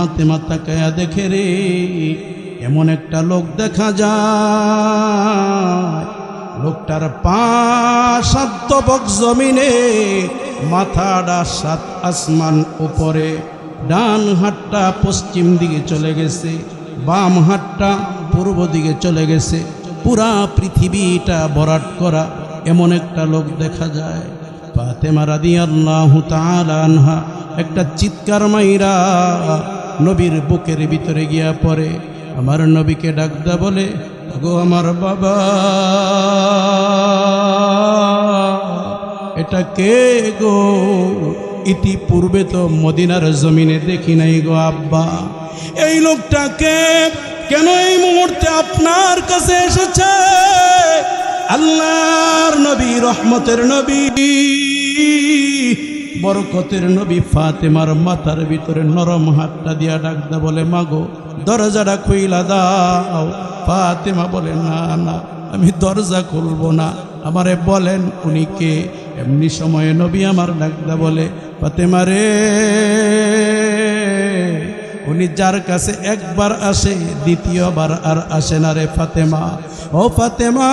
ফাতেমা তাকায়া দেখে রে, এমন একটা লোক দেখা যায়। লোকটার পা সাত তবক জমিনে, মাথাটা সাত আসমান উপরে। ডান হাতটা পশ্চিম দিকে চলে গেছে, বাম হাতটা পূর্ব দিকে চলে গেছে। পুরা পৃথিবীটা বরাট করা এমন একটা লোক দেখা যায়। ফাতেমা রাদিয়াল্লাহু তাআলা আনহা, একটা চিৎকার মাইরা নবীর বুকের ভিতরে গিয়া পড়ে। আমার নবীকে ডাকদা বলে গো আমার বাবা, এটা কে গো? ইতিপূর্বে তো মদিনার জমিনে দেখি নাই গো আব্বা। এই লোকটাকে কেন এই মুহূর্তে আপনার কাছে এসেছে? আল্লাহর নবী, রহমতের নবী। বরকতের নবী ফাতেমার মাথার ভিতরে নরম হাতটা দিয়া ডাকদা বলে, মাগো দরজাটা খুইলা দাও। ফাতেমা বলে, না না, আমি দরজা খুলব না। আমারে বলেন, উনি কে? এমনি সময়ে নবী আমার ডাকদা বলে, ফাতেমা রে। উনি যার কাছে একবার আসে, দ্বিতীয়বার আর আসে না রে ফাতেমা। ও ফাতেমা,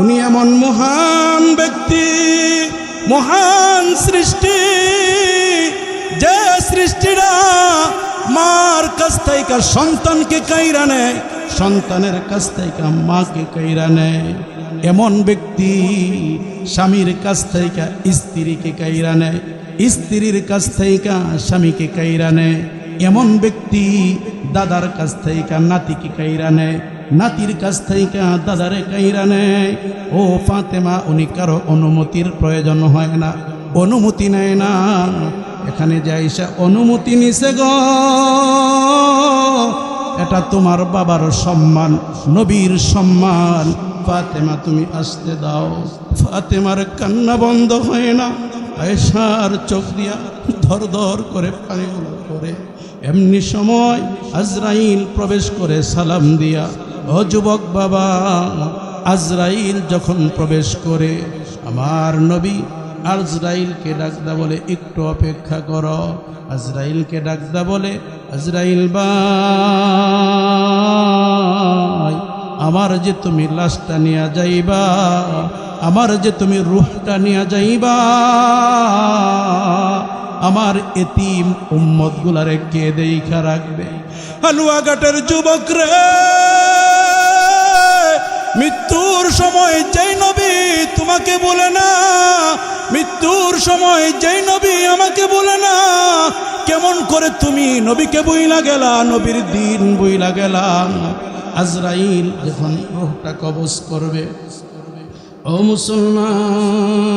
উনি এমন মহান ব্যক্তি মহান সৃষ্টি, যে সৃষ্টিরা মার কাছ থেকে সন্তানকে কাইরা নেয়, সন্তানের কাছ থেকে মাকে কাইরা নেয়। এমন ব্যক্তি স্বামীর কাছ থেকে স্ত্রীকে কাইরা নেয়, স্ত্রীর কাছ থেকে স্বামীকে কাইরা নেয়। এমন ব্যক্তি দাদার কাছ থেকে নাতিকে কাইরা নেয়। নাতির কাছ থেকে দাদারে কাইরা নেয় ও ফাতেমা, উনি কারও অনুমতির প্রয়োজন হয় না, অনুমতি নেয় না। এখানে যাইসা অনুমতি নিছে গ। এটা তোমার বাবার সম্মান, নবীর সম্মান। ফাতেমা, তুমি আসতে দাও। ফাতেমার কান্না বন্ধ হয় না। আয়েশার চোখ দিয়া ধর ধর করে পানিগুলো করে। এমনি সময় আজরাইল প্রবেশ করে সালাম দিয়া ও যুবক বাবা, আজরাইল যখন প্রবেশ করে, আমার নবী আজরাইলকে ডাকদা বলে, একটু অপেক্ষা করো। আজরাইলকে ডাকদা বলে, আজরাইল বা আমার যে তুমি লাশটা নিয়ে যাইবা, আমার যে তুমি রুহটা নিয়ে যাইবা, আমার এতিম উম্মত গুলারে কে দেখা রাখবে? হালুয়াঘাটের যুবক রে! মৃত্যুর সময় যেই নবী তোমাকে বলে না, মৃত্যুর সময় যেই নবী আমাকে বলে না, কেমন করে তুমি নবীকে বইলা গেলা, নবীর দিন বইলা গেলাম আজরাইল যখন রোহটা কবজ করবে, ও মুসলমান,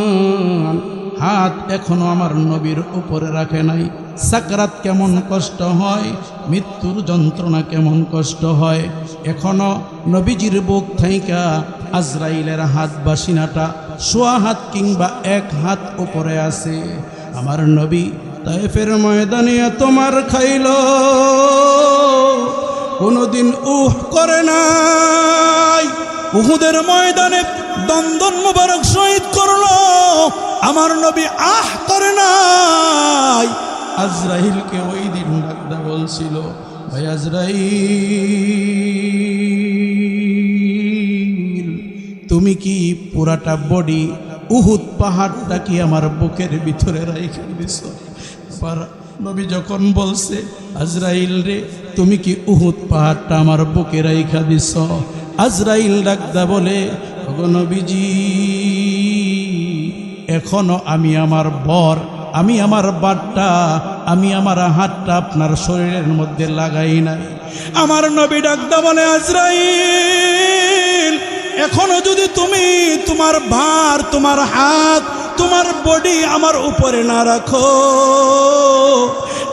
হাত এখনও আমার নবীর উপরে রাখে নাই। সাকরাত কেমন কষ্ট হয়, মৃত্যুর যন্ত্রণা কেমন কষ্ট হয় এখনও নবীজির বুক থাইকা আজরাইলের হাত বাসিনাটা সোয়া হাত কিংবা এক হাত উপরে আছে। আমার নবী তাইফের ময়দানে তোমার খাইল। কোনোদিন উহ করে নাই। উহুদের ময়দানে দন্দন মুবারক শহীদ করল। আমার নবী আহ করে নাই। আজরাহিলকে ওই দিন ডাকদা বলছিল তুমি কি পুরাটা বডি উহুদ পাহাড়টা কি আমার বুকের ভিতরে আবার নবী যখন বলছে, আজরাইল রে, তুমি কি উহুদ পাহাড়টা আমার বুকে রাইখা দিছ? আজরাইল ডাকদা বলে নবীজি, এখনও আমি আমার বর, আমি আমার বাটটা আমি আমার হাতটা আপনার শরীরের মধ্যে লাগাই নাই। আমার নবী ডাকদা বলে, আজরাইল, এখনও যদি তুমি তোমার ভার, তোমার হাত, তোমার বডি আমার উপরে না রাখো,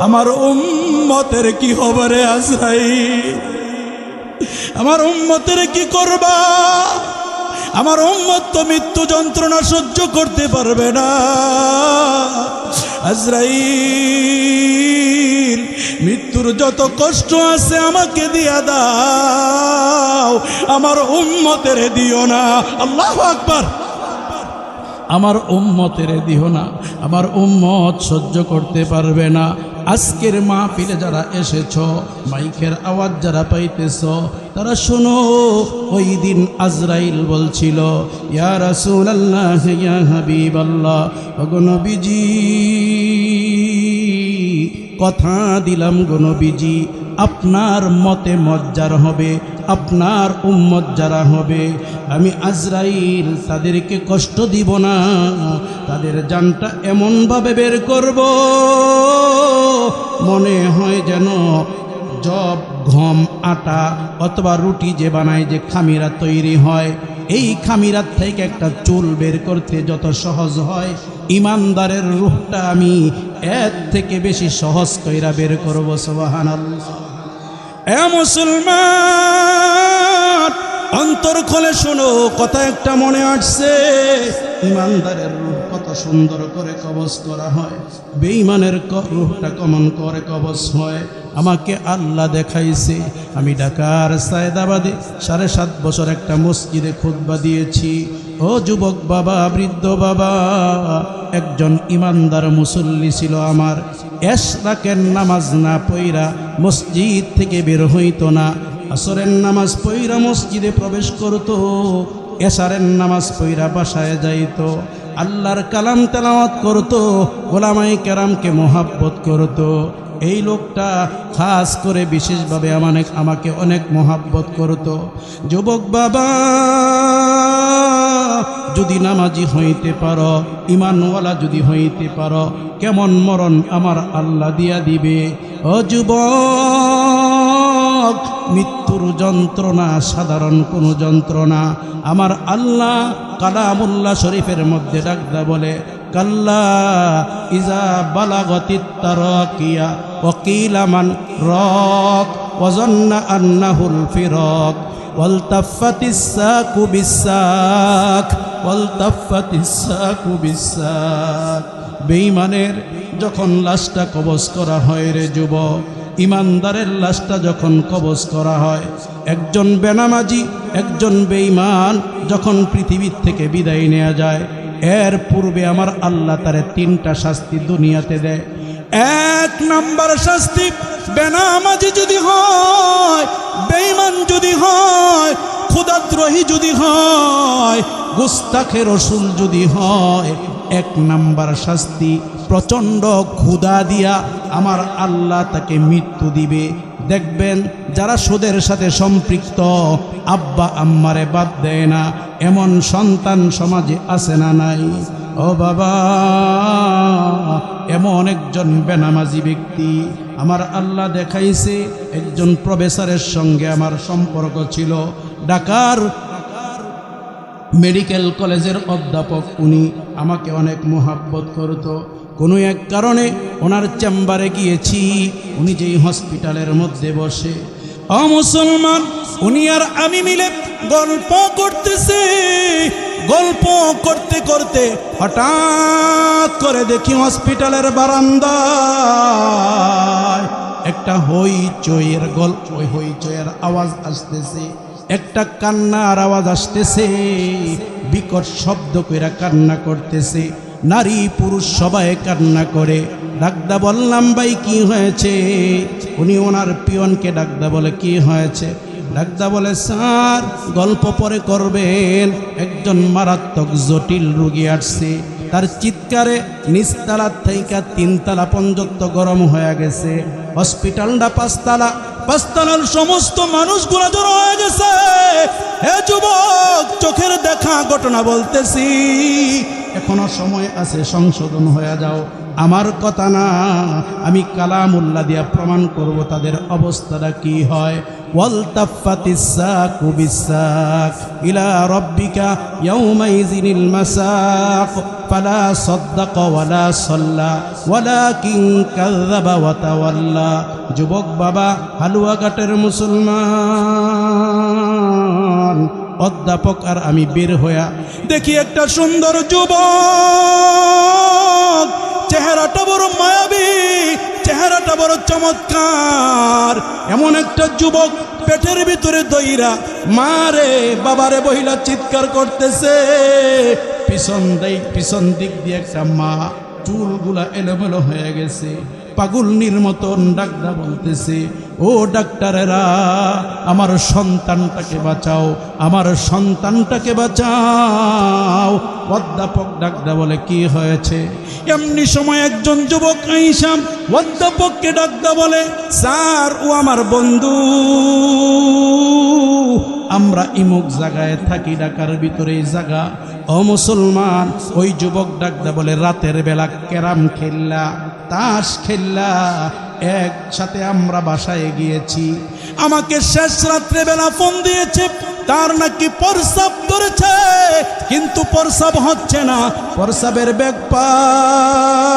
আমার উম্মতের কি হবে রে আজরাইল? আমার উম্মতের কি করবা? আমার উম্মত তো মৃত্যু যন্ত্রণা সহ্য করতে পারবে না। আজরাইল, মৃত্যুর যত কষ্ট আছে আমাকে দিয়া দাও, আমার উম্মতের দিও না। আল্লাহ আকবার। আমার উম্মতের দিও না। আমার উম্মত সহ্য করতে পারবে না। আজকের মাহফিলে যারা এসেছ, মাইকের আওয়াজ যারা পাইতেছ, তারা শোনো, ওই দিন আজরাইল বলছিল, ইয়া কথা দিলাম গণবিজি আপনার মতে মজ্জার হবে, আপনার উম্মত যারা হবে। আমি আজরাইল তাদেরকে কষ্ট দিব না, তাদের জানটা এমনভাবে বের করব। মনে হয় যেন জব, ঘম, আটা অথবা রুটি যে বানায় যে খামিরা তৈরি হয়, এই খামিরার থেকে একটা চুল বের করতে যত সহজ হয়, ইমানদারের রূপটা আমি এর থেকে বেশি সহজ কইরা বের করব সোবাহান মুসলমান, অন্তর খোলে শোনো, কথা একটা মনে আসছে। ইমানদারের রূপ কত সুন্দর করে কবজ করা হয়, বেঈমানের রূপটা কমন করে কবজ হয়। আমাকে আল্লাহ দেখাইছে, আমি ঢাকার সায়দাবাদে সাড়ে সাত বছর একটা মসজিদে খুতবা দিয়েছি। ও যুবক বাবা, বৃদ্ধ বাবা, একজন ইমানদার মুসল্লি ছিল আমার। এশরাকের নামাজ না পইরা মসজিদ থেকে বের হইতো না। আসরের নামাজ পইরা মসজিদে প্রবেশ করতো, এসারের নামাজ পইরা বাসায় যাইত। আল্লাহর কালাম তেলাওয়াত করতো গোলামাই কেরামকে মোহাব্বত করতো। এই লোকটা খাস করে বিশেষভাবে আমাকে অনেক মোহাব্বত করতো। যুবক বাবা যদি নামাজি হইতে পারো ইমানওয়ালা যদি হইতে পারো, কেমন মরণ আমার আল্লাহ দিয়া দিবে? ও যুবক, মৃত্যুর যন্ত্রণা সাধারণ কোনো যন্ত্রণা। আমার আল্লাহ কালামুল্লাহ শরীফের মধ্যে ডাকদা বলে, কাল্লা ইজা বালাগতিত্তারকিয়া, ওকিলামান রক। ওজন্না আন্নাহুল ফিরক والتفت الساق بالساق والتفت الساق بالساق বেঈমানের যখন লাশটা কবজ করা হয় রে যুবক ইমানদারের লাশটা যখন কবজ করা হয় একজন বেনামাজি একজন বেঈমান যখন পৃথিবীর থেকে বিদায় নেওয়া যায় এর পূর্বে আমার আল্লাহ তারে তিনটা শাস্তি দুনিয়াতে দেয় এক নাম্বার শাস্তি বেনামাজি যদি হয়, বেঈমান যদি হয়, ক্ষুদাদ্রোহী যদি হয়, গুস্তাখের রসুল যদি হয়, এক নাম্বার শাস্তি, প্রচণ্ড ক্ষুদা দিয়া আমার আল্লাহ তাকে মৃত্যু দিবে। দেখবেন, যারা সুদের সাথে সম্পৃক্ত, আব্বা আম্মারে বাদ দেয় না, এমন সন্তান সমাজে আছে না নাই? ও বাবা, এমন একজন বেনামাজি ব্যক্তি আমার আল্লাহ দেখাইছে। একজন প্রফেসরের সঙ্গে আমার সম্পর্ক ছিল। ঢাকার মেডিকেল কলেজের অধ্যাপক, উনি আমাকে অনেক মোহাব্বত করতো। কোনো এক কারণে ওনার চেম্বারে গিয়েছি, উনি যেই হসপিটালের মধ্যে বসে। অ মুসলমান, উনি আর আমি মিলে গল্প করতেছে। গল্প করতে করতে হঠাৎ করে দেখি হসপিটালের বারান্দায় একটা হই চইয়ের গল্প ওই হই চইয়ের আওয়াজ আসতেছে, একটা কান্নার আওয়াজ আসতেছে, বিকট শব্দ কইরা কান্না করতেছে, নারী পুরুষ সবাই কান্না করে, ডাকদা বললাম, ভাই, কি হয়েছে? উনি ওনার পিয়নকে ডাকদা বলে, কি হয়েছে? ডাকদা বলে, স্যার, গল্প পরে করবেন। একজন মারাত্মক জটিল রুগী আসছে। তার চিৎকারে নিচতলা থেকে তিনতলা পর্যন্ত গরম হয়ে গেছে। হসপিটালটা পাঁচতলা, পাঁচতলার সমস্ত মানুষগুলো জড়ো হয়ে গেছে। হে যুবক, চোখের দেখা ঘটনা বলতেছি। এখনও সময় আছে, সংশোধন হয়ে যাও। আমার কথা না, আমি কালামুল্লা দিয়া প্রমাণ করব তাদের অবস্থাটা কি হয়। ওয়ালতাফাতিসাকু বিসাক ইলা রাব্বিকা ইয়াউমাইযিনিল মাসাক ফালা সাদ্দাকা ওয়ালা সাল্লা ওয়ালাকিন কাযযাবা ওয়া তাওয়াল্লা। যুবক বাবা হালুয়াঘাটের মুসলমান, অধ্যাপক আর আমি বের হইয়া দেখি একটা সুন্দর যুবক, চেহারাটা বড় মায়াবী চেহারাটা বড় চমৎকার। এমন একটা যুবক পেটের ভিতরে দইরা মারে বাবারে বহিলা চিৎকার করতেছে। পিছন দিক পিছন দিক দিয়ে একটা মা, চুলগুলা এলোমেলো হয়ে গেছে। পাগুলনির মতন ডাক্তার বলতেছে, ও ডাক্তারেরা, আমার সন্তানটাকে বাঁচাও, আমার সন্তানটাকে বাঁচাও। অধ্যাপক ডাক্তার বলে, কি হয়েছে? এমনি সময় একজন যুবক আইসাম অধ্যাপককে ডাক্তার বলে, স্যার, ও আমার বন্ধু। আমরা ইমুক জায়গায় থাকি ঢাকার ভিতরে এই জায়গা ও মুসলমান, ওই যুবক ডাকদা বলে, রাতের বেলা ক্যারাম খেললা, তাস খেললা, একসাথে আমরা বাসায় গিয়েছি। আমাকে শেষ রাত্রে বেলা ফোন দিয়েছে, তার নাকি প্রসাব ধরেছে, কিন্তু প্রসাব হচ্ছে না প্রসাবের ব্যাগ পায়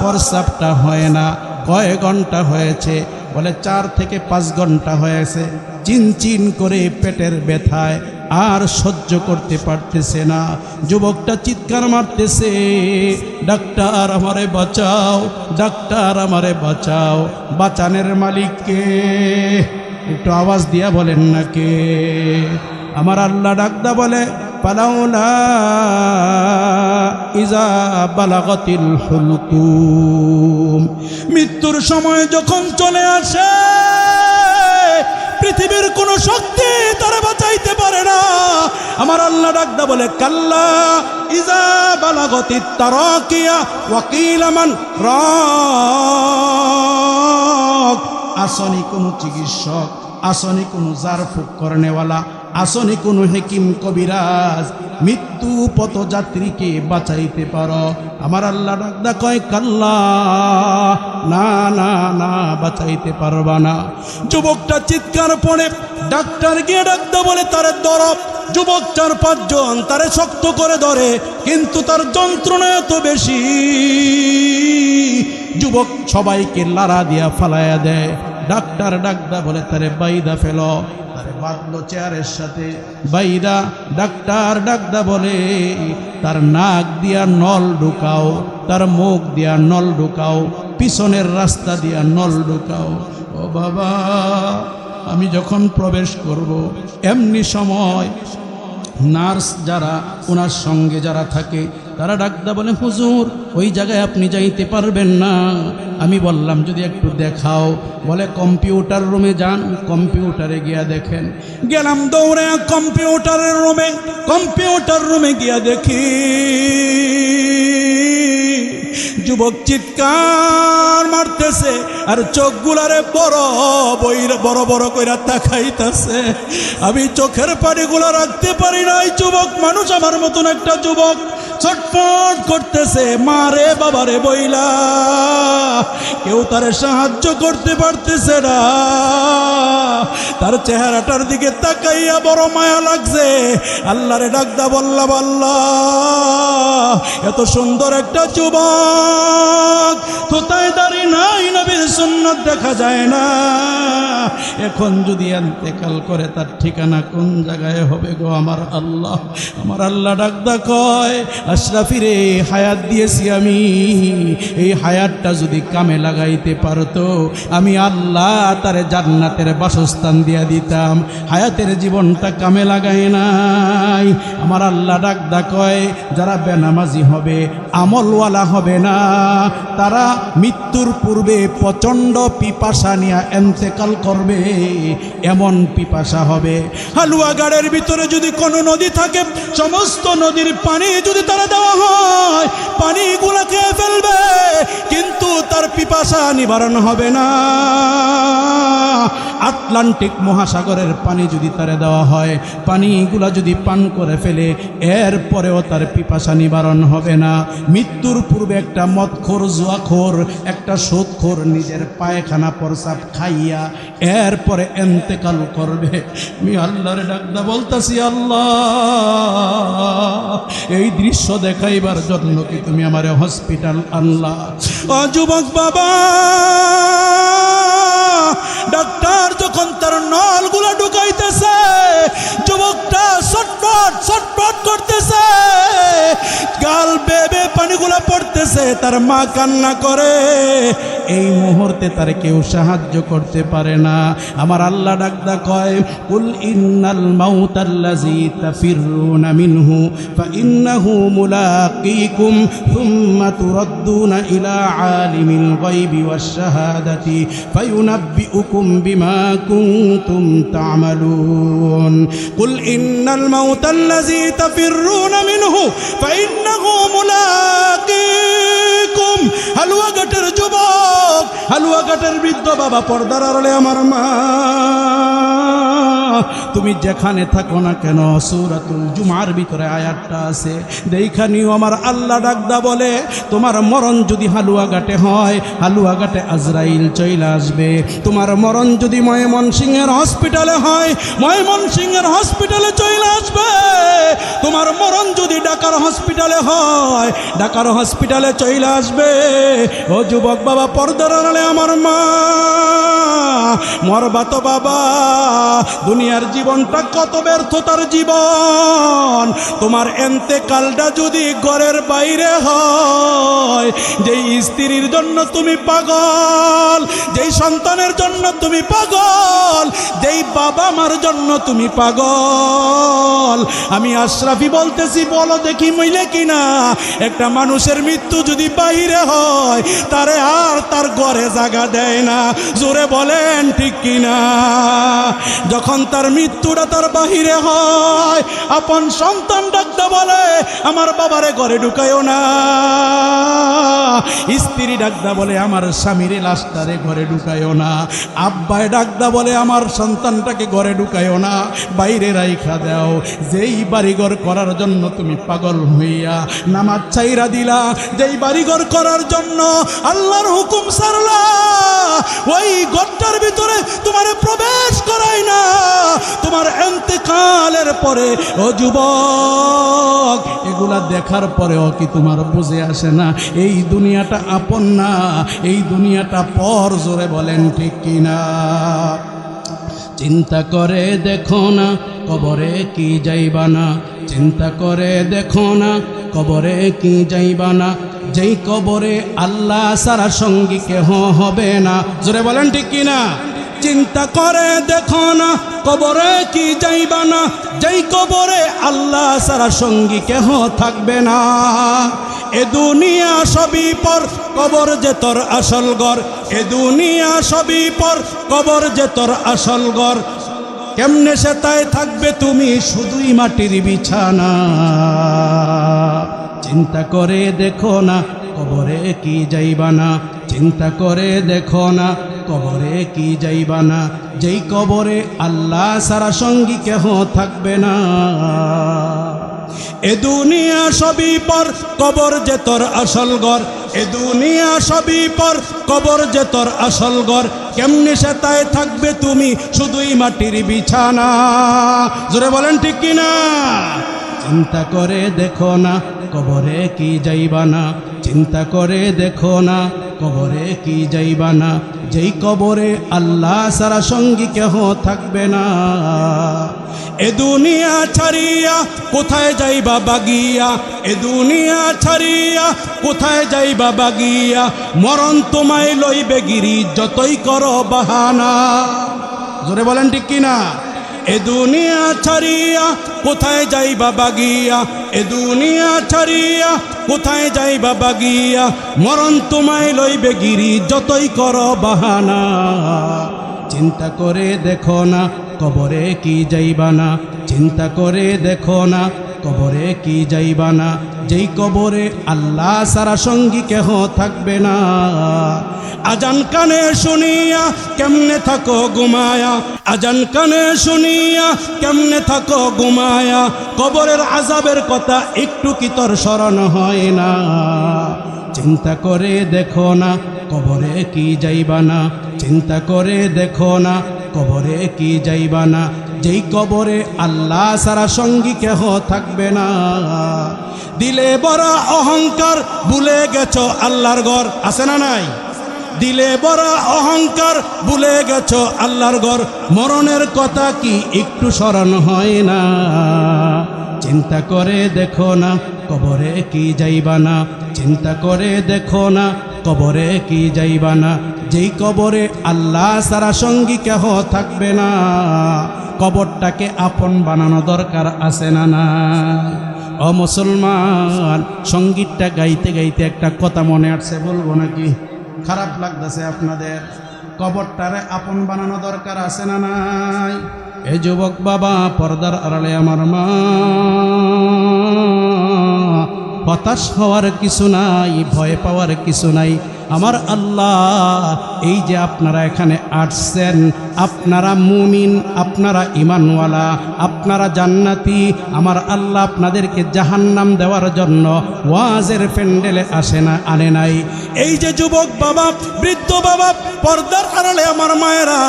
প্রসাবটা হয় না কয় ঘণ্টা হয়েছে, বলে চার থেকে পাঁচ ঘণ্টা হয়েছে। চিন চিন করে পেটের ব্যথায় আর সহ্য করতে পারতেছে না। যুবকটা চিৎকার মারতেছে, ডাক্তার আমারে বাঁচাও, ডাক্তার আমারে বাঁচাও, বাঁচানের মালিককে একটু আওয়াজ দিয়া বলেন না কে? আমার আল্লাহ ডাকদা বলে, পালাউলা ইজা বালাগতিল হুলকুম মৃত্যুর সময় যখন চলে আসে পৃথিবীর কোন শক্তি তারা বাঁচাইতে পারে না। আমার আল্লাহ ডাকদা বলে, কাল্লা ইজা বালাগতি তারকিয়া ওয়াকিল আমান আসনি কোনো চিকিৎসক, আসনি কোনো জারফুক করেনেওয়ালা আসনি কোনো হেকিম কবিরাজ মৃত্যু পথযাত্রীকে বাঁচাইতে পারো। আমার আল্লাহ ডাকদা কয়, কাল্লা, না না না, বাঁচাইতে পারবা না। যুবকটা চিৎকার পড়ে, ডাক্তার গিয়ে ডাকদা বলে, তার দরব যুবক চার পাঁচজন তারে শক্ত করে ধরে, কিন্তু তার যন্ত্রণা এত বেশি। যুবক সবাইকে লারা দিয়া ফালাইয়া দেয়। ডাক্তার ডাকদা বলে, তারে বাইদা ফেল। তারে বাঁধলো চেয়ারের সাথে। বাইদা ডাক্তার ডাকদা বলে, তার নাক দিয়া নল ঢুকাও, তার মুখ দিয়া নল ঢুকাও, পিছনের রাস্তা দিয়া নল ঢুকাও। ও বাবা, আমি যখন প্রবেশ করব, এমনি সময় নার্স যারা, ওনার সঙ্গে যারা থাকে, তারা ডাক্তার বলে, হুজুর, ওই জায়গায় আপনি যাইতে পারবেন না। আমি বললাম, যদি একটু দেখাও। বলে, কম্পিউটার রুমে যান। কম্পিউটারে গিয়া দেখেন, গেলাম দৌড়ে কম্পিউটারের রুমে, কম্পিউটার রুমে গিয়া দেখি। যুবক চিৎকার মারতেছে আর চোখগুলারে বড় বড় বড় কইরা তাকাইতেছে। আমি চোখের পানিগুলো রাখতে পারি নাই, যুবক, মানুষ আমার মতন একটা যুবক। ছটফট করতেছে মারে বাবারে বইলা। কেউ তারে সাহায্য করতে পারতেছে না। তার চেহারাটার দিকে তাকাইয়া বড় মায়া লাগছে। আল্লাহরে ডাকদা বল্লা বল্লা, এত সুন্দর একটা যুবক তোতায় দাঁড়িয়ে নাই সুন্নত দেখা যায় না। এখন যদি এন্তেকাল করে, তার ঠিকানা কোন জায়গায় হবে গো আমার আল্লাহ? আমার আল্লাহ ডাকদা কয় আশরাফি হায়াত দিয়েছি আমি। এই হায়াতটা যদি কামে লাগাইতে পারতো, আমি আল্লাহ তারে জান্নাতের বাসস্থান দিয়া দিতাম। হায়াতের জীবনটা কামে লাগাই নাই। আমার আল্লাহ ডাকদা কয় যারা বেনামাজি হবে, আমলওয়ালা হবে না। তারা মৃত্যুর পূর্বে প্রচণ্ড পিপাসা নিয়ে এন্তেকাল করবে, এমন পিপাসা হবে। হালুয়াগাড়ের ভিতরে যদি কোনো নদী থাকে, সমস্ত নদীর পানি যদি তারা দেওয়া হয়, পানিগুলো খেয়ে ফেলবে। কিন্তু পিপাসা নিবারণ হবে না। আটলান্টিক মহাসাগরের পানি যদি তারে দেওয়া হয়, পানিগুলা যদি পান করে ফেলে, এরপরেও তার পিপাসা নিবারণ হবে না। মৃত্যুর পূর্বে একটা মদখোর, জুয়াখোর, একটা সুদখোর নিজের পায়খানা প্রসাব খাইয়া এরপরে এন্তেকাল করবে। আমি আল্লাহরে ডাকদা বলতাছি, আল্লাহ, এই দৃশ্য দেখাইবার জন্য কি তুমি আমার হসপিটাল ও যুবক বাবা। ডাক্তার যখন তার নলগুলো ঢুকাইতেছে যুবকটা তার মা কান্না করে। এই মুহূর্তে তার কেউ সাহায্য করতে পারে না। আমার আল্লাহ ডাকদা কয়, কুল ইন্নাল মাউতাল্লাযী তাফিরুনা মিনহু ফাইন্নাহু ইলা আলিমিল গায়বি ওয়াশ শাহাদাতি ফায়ুনাব্বিউকুম বিমা কুনতুম তা'মালুন। কুল ইন্নাল মাউতাল্লাযী তাফিরুনা মিনহু ফাইন্নাহু মুলাকীকুম হালুয়াঘাটের যুবক হালুয়াঘাটের বৃদ্ধ বাবা পর্দার আড়ালে আমার মা। তুমি যেখানে থাকো না কেন, সুরাতুল জুমার ভিতরে আয়াতটা আছে। দেখানিও আমার আল্লাহ ডাকদা বলে, তোমার মরণ যদি হালুয়াঘাটে হয় হালুয়াঘাটে আজরাইল চইলা আসবে। তোমার মরণ যদি ময়মন সিংহের হসপিটালে হয় ময়মন সিংহের হসপিটালে চইলা আসবে। তোমার মরণ যদি ডাকার হসপিটালে হয় ডাকার হসপিটালে চইলা আসবে। ও যুবক বাবা, পর্দার আমার মা, মরবা তো বাবা দুনিয়ার জীবনটা কত ব্যর্থতার জীবন? তোমার এন্তেকালটা যদি ঘরের বাইরে হয়, যেই স্ত্রীর জন্য তুমি পাগল, যেই সন্তানের জন্য তুমি পাগল, যেই বাবা মার জন্য তুমি পাগল। আমি আশরাফি বলতেছি, বলো দেখি মইলে কিনা? একটা মানুষের মৃত্যু যদি বাইরে হয়, তারে আর তার ঘরে জাগা দেয় না। জোরে বলেন ঠিক কিনা? যখন তার মৃত্যুটা তার বাহিরে হয়। আপন সন্তান ডাকতে বলে, আমার বাবারে ঘরে ঢুকায়ও না। স্ত্রী ডাকদা বলে, আমার স্বামীরে লাশটারে ঘরে ঢুকায়ও না। আব্বায় ডাকদা বলে, আমার সন্তানটাকে ঘরে ঢুকায়ও না। বাইরে রাইখা দাও। যেই বাড়িঘর করার জন্য তুমি পাগল হইয়া নামাজ চাইরা দিলা, যেই বাড়িঘর করার জন্য আল্লাহর হুকুম সারলা, ওই ঘরটার ভিতরে তোমার প্রবেশ করাই না। তোমার এন্তেকালের পরে, ও যুবক, এগুলা দেখার পরেও কি তোমার বুঝে আসে না? এই দুনিয়াটা আপন না, এই দুনিয়াটা পর জোরে বলেন ঠিক কিনা? চিন্তা করে দেখো না, কবরে কি যাইবা না। চিন্তা করে দেখো না, কবরে কি যাইবা না। যেই কবরে আল্লাহ সারা সঙ্গী কেহ হবে না। জোরে বলেন ঠিক কিনা? চিন্তা করে দেখো না, কবরে কি যাইবা না? যেই কবরে আল্লাহ সারা সঙ্গী কেহ থাকবে না। এ দুনিয়া সবই পর কবর যে তোর আসল গর এ দুনিয়া সবই পর কবর যে তোর আসল গর কেমনে সে তাই থাকবে তুমি শুধুই মাটির বিছানা। চিন্তা করে দেখো না, কবরে কি যাইবা না? চিন্তা করে দেখো না কবরে কি যাইবা না? যেই কবরে আল্লাহ সারা সঙ্গী কেহ থাকবে না। এ দুনিয়া সবই পর কবর যে তোর আসল গর এ দুনিয়া সবই পর কবর যে তোর আসল গর কেমনি সে তাই থাকবে তুমি শুধুই মাটির বিছানা। জোরে বলেন ঠিক কিনা? চিন্তা করে দেখো না কবরে কি যাইবা না। চিন্তা করে দেখো না, কবরে কি যাইবা না? যেই কবরে আল্লাহ সারা সঙ্গী কেহ থাকবে না। এ দুনিয়া ছাড়িয়া কোথায় যাইবা বাগিয়া? এ দুনিয়া ছাড়িয়া কোথায় যাইবা বাগিয়া? মরণ তোমায় লইবে গিরি, যতই করো বাহানা। জোরে বলেন ঠিক কিনা? এ দুনিয়া ছাড়িয়া কোথায় যাই বাবা গিয়া? এ দুনিয়া ছাড়িয়া কোথায় যাই বাবা গিয়া? মরণ তোমায় লইবে গিরি, যতই কর বাহানা। চিন্তা করে দেখো না, কবরে কি যাইবা না? চিন্তা করে দেখো না কবরে কি যাইবা না? যেই কবরে আল্লাহ সারা সঙ্গী কেহ থাকবে না। আজান কানে শুনিয়া কেমনে থাকো ঘুমায়া? আজান কানে শুনিয়া কেমনে থাকো ঘুমায়া? কবরের আজাবের কথা একটু কি তোর স্মরণ হয় না? চিন্তা করে দেখো না কবরে কি যাইবা না? চিন্তা করে দেখো না কবরে কি যাইবা না? যেই কবরে আল্লাহ সারা সঙ্গী কেহ থাকবে না। দিলে বড় অহংকার, ভুলে গেছ আল্লাহর ঘর, আছে না নাই? দিলে বড় অহংকার, ভুলে গেছ আল্লাহর ঘর, মরণের কথা কি একটু স্মরণ হয় না? চিন্তা করে দেখো না কবরে কি যাইবা না। চিন্তা করে দেখো না কবরে কি যাইবা না। যেই কবরে আল্লাহ সারা সঙ্গী কেহ থাকবে না। কবরটাকে আপন বানানো দরকার আছে না না? ও মুসলমান, সঙ্গীতটা গাইতে গাইতে একটা কথা মনে আসছে, বলব নাকি? খারাপ লাগতেছে আপনাদের। কবরটারে আপন বানানো দরকার আছে না নাই? এ যুবক বাবা, পর্দার আড়ালে আমার মা। হতাশ হওয়ার কিছু নাই, ভয় পাওয়ার কিছু নাই। আমার আল্লাহ, এই যে আপনারা এখানে আসছেন, আপনারা মুমিন, আপনারা ইমানওয়ালা আপনারা জান্নাতি, আমার আল্লাহ আপনাদেরকে জাহান্নাম দেওয়ার জন্য ওয়াজের প্যান্ডেলে আসে না, আনে নাই। এই যে যুবক বাবা, বৃদ্ধ বাবা, পর্দার আড়ালে আমার মায়েরা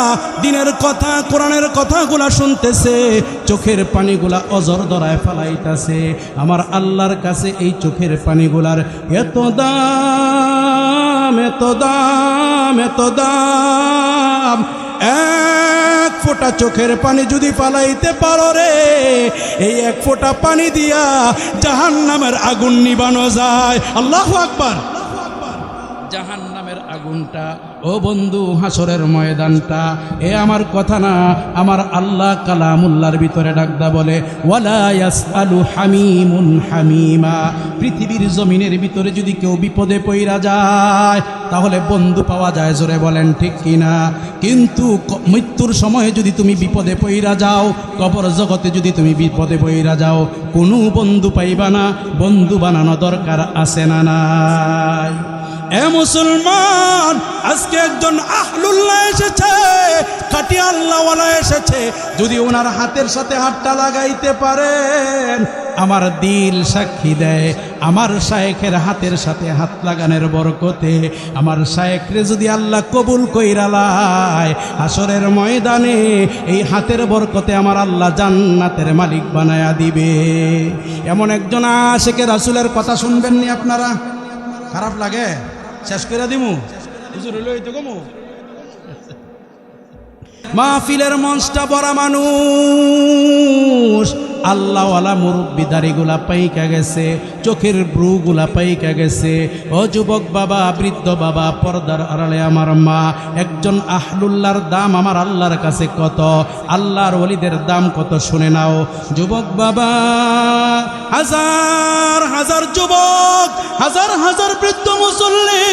দিনের কথা, কোরআনের কথাগুলা শুনতেছে, চোখের পানিগুলা অজর দরায় ফেলাইতাছে। আমার আল্লাহর কাছে এই চোখের পানিগুলার এত দাম। এত দাম এত দাম। এক ফোঁটা চোখের পানি যদি পালাইতে পারো রে, এই এক ফোঁটা পানি দিয়া জাহান নামের আগুন নিবানো যায়। আল্লাহ আকবার। জাহান নামের আগুনটা, ও বন্ধু হাসরের ময়দানটা, এ আমার কথা না, আমার আল্লাহ কালামুল্লার ভিতরে ডাকদা বলে ওয়ালায়াস আলু হামিমুন হামিমা। পৃথিবীর জমিনের ভিতরে যদি কেউ বিপদে পইরা যায়, তাহলে বন্ধু পাওয়া যায় জোরে বলেন ঠিক কিনা? কিন্তু মৃত্যুর সময়ে যদি তুমি বিপদে পইরা যাও, কবর জগতে যদি তুমি বিপদে পইরা যাও, কোনো বন্ধু পাইবা না, বন্ধু বানানো দরকার আছে না নাই? এ মুসলমান, আজকে একজন আহলুল্লাহ এসেছে কাটি আল্লাহওয়ালা এসেছে। যদি ওনার হাতের সাথে হাতটা লাগাইতে পারেন, আমার দিল সাক্ষী দেয়। আমার শায়েখের হাতের সাথে হাত লাগানোর বরকতে, আমার শায়েখরে যদি আল্লাহ কবুল কইরালায় আসরের ময়দানে এই হাতের বরকতে আমার আল্লাহ জান্নাতের মালিক বানায়া দিবে। এমন একজন আশেকে রাসুলের কথা শুনবেননি আপনারা? খারাপ লাগে? শেষ করে দিমু হুজুর হইল এই তো কমু মাহফিলের মঞ্চটা বড় মানুষ আল্লাহওয়ালা মুরব্বি দাড়িগুলা পাইকা গেছে, চোখের ব্রুগুলা পাইকা গেছে। ও যুবক বাবা, বৃদ্ধ বাবা, পর্দার আড়ালে আমার মা, একজন আহলুল্লাহর দাম আমার আল্লাহর কাছে কত? আল্লাহর ওলিদের দাম কত শুনে নাও। যুবক বাবা, হাজার হাজার যুবক, হাজার হাজার বৃদ্ধ মুসল্লি,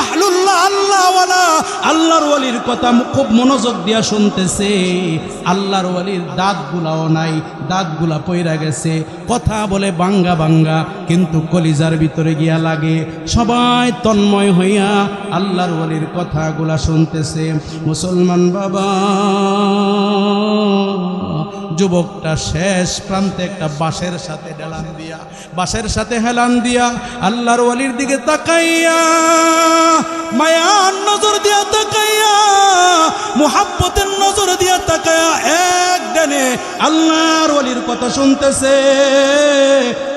আহলুল্লাহ, আল্লাহওয়ালা, আল্লাহর ওলির কথা খুব মনোযোগ দিয়া শুনতেছে। আল্লাহর ওলির দাঁতগুলাও নাই দাঁতগুলা পইরা গেছে। কথা বলে বাঙ্গা বাঙ্গা, কিন্তু কলিজার ভিতরে গিয়া লাগে। সবাই তন্ময় হইয়া আল্লাহর ওলির কথাগুলা শুনতেছে। মুসলমান বাবা, যুবকটা শেষ প্রান্তে একটা বাঁশের সাথে ডেলান দিয়া বাঁশের সাথে হেলান দিয়া আল্লাহর ওয়ালির দিকে তাকাইয়া, মায়ার নজর দিয়া তাকাইয়া, মুহাব্বতের নজর দিয়া তাকাইয়া এক ডানে আল্লাহর ওয়ালির কথা শুনতেছে।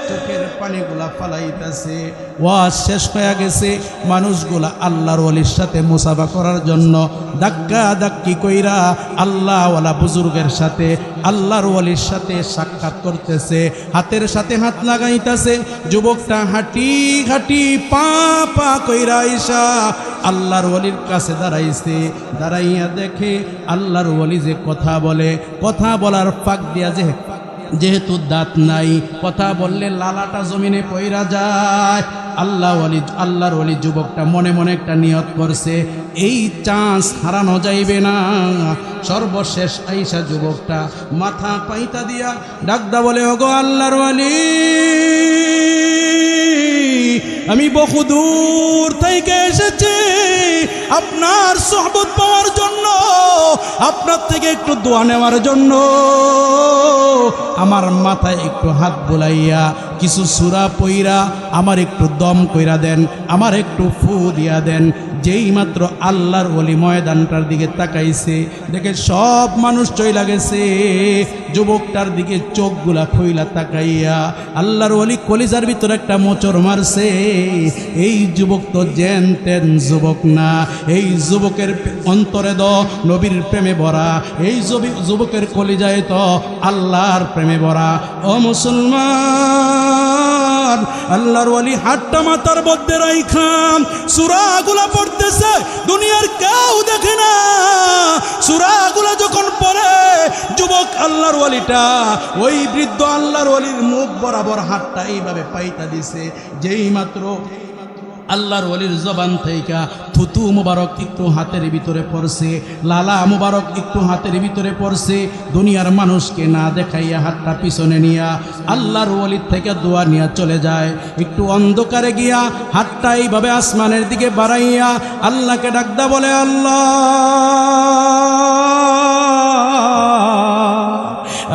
চোখের পানিগুলা ফালাইতেছে। ওয়াজ শেষ হয়ে গেছে। মানুষগুলা আল্লাহর ওলির সাথে মুসাফা করার জন্য ধাক্কা ধাক্কি কইরা আল্লাহওয়ালা বুজুর্গের সাথে, আল্লাহর ওলির সাথে সাক্ষাৎ করতেছে। হাতের সাথে হাত লাগাইতেছে। যুবকটা হাঁটি হাঁটি পা পা কইরা আইসা আল্লাহর ওলির কাছে দাঁড়াইছে। দাঁড়াইয়া দেখে আল্লাহর ওলি যে কথা বলে, কথা বলার ফাঁক দিয়া যে যেহেতু দাঁত নাই, কথা বললে লালাটা জমিনে পইরা যায়। আল্লাহ অলি আল্লাহর অলি যুবকটা মনে মনে একটা নিয়ত করছে, এই চান্স হারানো যাইবে না। সর্বশেষ আইসা যুবকটা মাথা পাইতা দিয়া ডাকদা বলে, ওগো আল্লাহর অলি আমি বহু দূর থেকে এসেছি। আপনার সহবত পাওয়ার জন্য, আপনার থেকে একটু দোয়া নেওয়ার জন্য। আমার মাথায় একটু হাত বোলাইয়া কিছু সুরা পইরা আমার একটু দম কইরা দেন, আমার একটু ফু দিয়া দেন। যেই মাত্র আল্লাহর অলি ময়দানটার দিকে তাকাইছে, দেখে সব মানুষ চইলা গেছে। যুবকটার দিকে চোখগুলা খইলা তাকাইয়া আল্লাহর অলি কলিজার ভিতর একটা মোচর মারছে। এই যুবক তো জেন তেন যুবক না, এই যুবকের অন্তরে দ নবীর প্রেমে ভরা, এই যুবি- যুবকের কলিজায় তো আল্লাহর প্রেমে ভরা। ও মুসলমান! আল্লাহর ওয়ালি হাতটা মাথার মধ্যে রাইখাম সুরাগুলা পড়তেছে, দুনিয়ার কেউ দেখে না। সুরাগুলা যখন পড়ে, যুবক আল্লাহর ওয়ালিটা, ওই বৃদ্ধ আল্লাহর ওয়ালির মুখ বরাবর হাতটা এইভাবে পাইতা দিছে যেই মাত্র আল্লাহর ওলির জবান থেকে থুতু মুবারক একটু হাতের ভিতরে পড়ছে, লালা মুবারক একটু হাতের ভিতরে পড়ছে, দুনিয়ার মানুষকে না দেখাইয়া হাতটা পিছনে নিয়া আল্লাহর ওলির থেকে দোয়া নিয়ে চলে যায়। একটু অন্ধকারে গিয়া হাতটা এইভাবে আসমানের দিকে বাড়াইয়া আল্লাহকে ডাকদা বলে, আল্লাহ,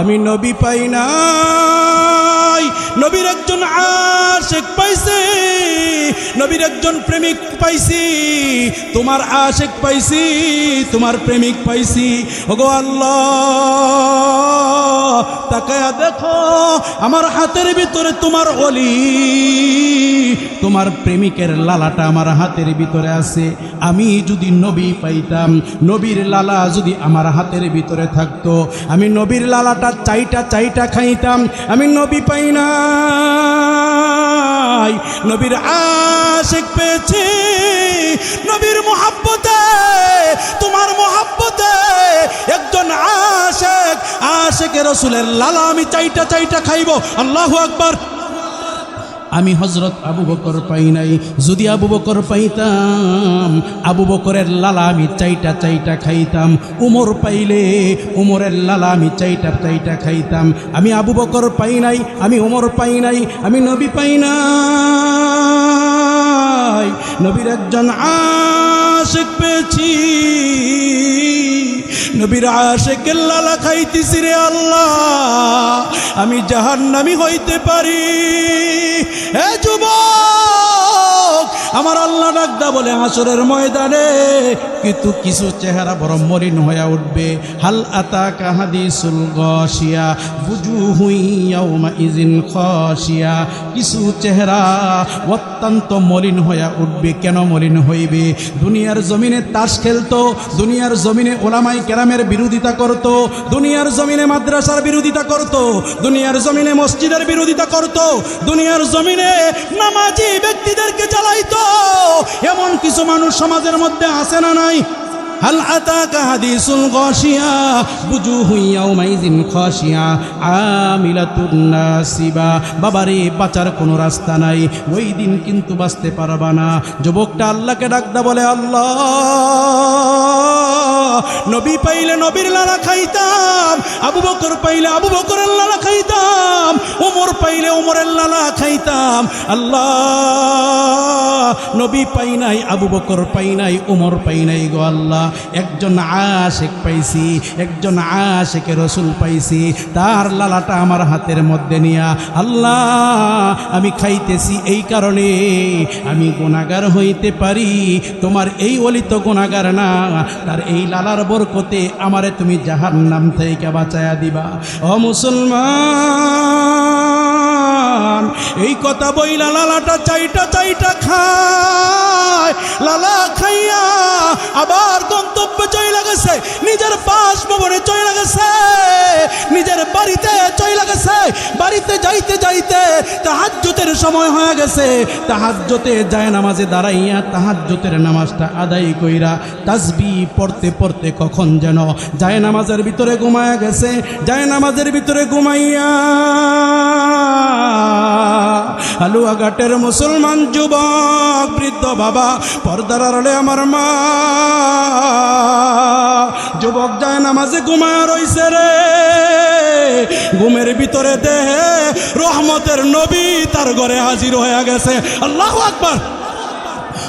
আমি নবী পাই নাই, নবীর একজন আশেক পাইছে। নবীর একজন প্রেমিক পাইছি, তোমার আশেক পাইছি, তোমার প্রেমিক পাইছি। ওগো আল্লাহ, তাকায়া দেখো, আমার হাতের ভিতরে তোমার অলি, তোমার প্রেমিকের লালাটা আমার হাতের ভিতরে আছে। আমি যদি নবী পাইতাম, নবীর লালা যদি আমার হাতের ভিতরে থাকতো, আমি নবীর লালাটা চাইটা চাইটা খাইতাম, আমি নবী পাই নাই নবীর আশেক পেয়েছি। নবীর মোহাব্বতে, তোমার মোহাব্বতে একজন আশেক। আশেকের রসুলের লালা আমি চাইটা চাইটা খাইব। আল্লাহ আকবার। আমি হজরত আবু বকর পাই নাই। যদি আবু বকর পাইতাম, আবু বকরের লালা আমি চাইটা চাইটা খাইতাম। উমর পাইলে উমরের লালা আমি চাইটা চাইটা খাইতাম। আমি আবু বকর পাই নাই, আমি উমর পাই নাই, আমি নবী পাই নাই। নবীর একজন আশেক পেয়েছি। নবীর আশে কেল্লালা খাইতেছি রে আল্লাহ। আমি জাহান্নামি হইতে পারি। হে যুবক! আমার আল্লাহ ডাকদা বলে আসরের ময়দানে। কিন্তু কিছু চেহারা বড় মলিন হয়ে উঠবে। হাল আতা কাহাদি সুল গসিয়া বুজু হুইয়াউমা ইজিন খসিয়া কিছু চেহারা অত্যন্ত মলিন হয়ে উঠবে। কেন মলিন হইবে? দুনিয়ার জমিনে তাস খেলতো, দুনিয়ার জমিনে ওলামাই কেরামের বিরোধিতা করত, দুনিয়ার জমিনে মাদ্রাসার বিরোধিতা করত, দুনিয়ার জমিনে মসজিদের বিরোধিতা করত, দুনিয়ার জমিনে নামাজি ব্যক্তিদেরকে জ্বালাইতো এমন কিছু মানুষ সমাজের মধ্যে আসে না নাই? হাল আতাকা হাদিসুল গাশিয়া বুজুহু ইয়াউমাইযিন খাশিয়া, আমিলাতুন নাসিবা। বাবারে, বাঁচার কোনো রাস্তা নাই, ওই দিন কিন্তু বাঁচতে পারবা না। যুবকটা আল্লাহকে ডাকদা বলে, আল্লাহ! নবী পাইলে নবীর লালা খাইতাম, আবু বকর পাইলে আবু বকরের লালা খাইতাম, ওমর পাইলে ওমরের লালা খাইতাম। আল্লাহ! নবী পাই নাই, আবু বকর পাই নাই, ওমর পাই নাই গো আল্লাহ। একজন আশেক পাইছি, একজন আশেকে রসুল পাইছি, তার লালাটা আমার হাতের মধ্যে নিয়া, আল্লাহ, আমি খাইতেছি এই কারণে, আমি গুণাগার হইতে পারি, তোমার এই অলিত গুণাগার না, তার এই লালার বরকতে আমারে তুমি জাহার নাম থেকে বাঁচায়া দিবা। ও মুসলমান! এই কথা বইলা লালাটা চাইটা চাইটা খায়। লালা খাইয়া আবার গন্তব্যে চইলা গেছে। নিজের বাসভবনে চইলা গেছে। নিজের বাড়িতে চইলা গেছে। বাড়িতে যাইতে যাইতে তাহাজ্জুতের সময় হয়ে গেছে। তাহাজ্জুতে যায় নামাজে দাঁড়াইয়া তাহাজ্জুতের নামাজটা আদায় কইরা তাসবি পড়তে পড়তে কখন যেন যায় নামাজের ভিতরে ঘুমায়া গেছে। যায় নামাজের ভিতরে ঘুমাইয়া আলুয়া ঘাটের মুসলমান যুবক, বৃদ্ধ বাবা, পর্দার আড়ালে আমার মা। যুবক যায় নামাজে ঘুমায় রইছে রে। ঘুমের ভিতরে দেহে রহমতের নবী তার ঘরে হাজির হয়ে গেছে। আল্লাহ আকবার।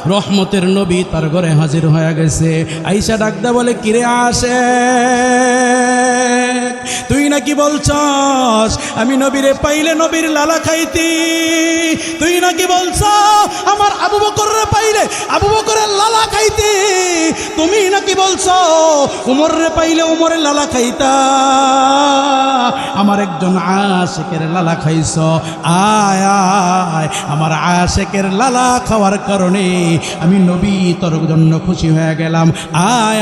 রহমতের নবী তার ঘরে হাজির হয়ে গেছে। আইসা ডাকদা বলে, কিরে আসে? তুই নাকি বলছস, আমি নবীরে পাইলে নবীর লালা খাইতি? তুই নাকি বলছ আমার আবু বকররে পাইলে আবু বকরের লালা খাইতি? তুমি নাকি বলছো উমররে পাইলে উমরের লালা খাইতা? আমার একজন আশেকের লালা খাইছ। আয় আয়, আমার আশেকের লালা খাওয়ার কারণে আমি নবী তোর জন্য খুশি হয়ে গেলাম। আয়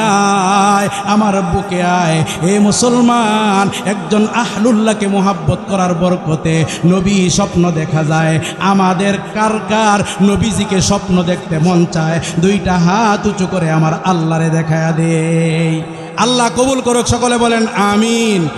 আয়, আমার বুকে আয়, এ মুসলমান। একজন আহলুল্লাহকে মোহাব্বত করার বরকতে নবী স্বপ্ন দেখা যায়। আমাদের কার কার নবীজিকে স্বপ্ন দেখতে মন চায়, দুইটা হাত উঁচু করে আমার আল্লাহরে দেখায় দেই। আল্লাহ কবুল করুক, সকলে বলেন, আমিন।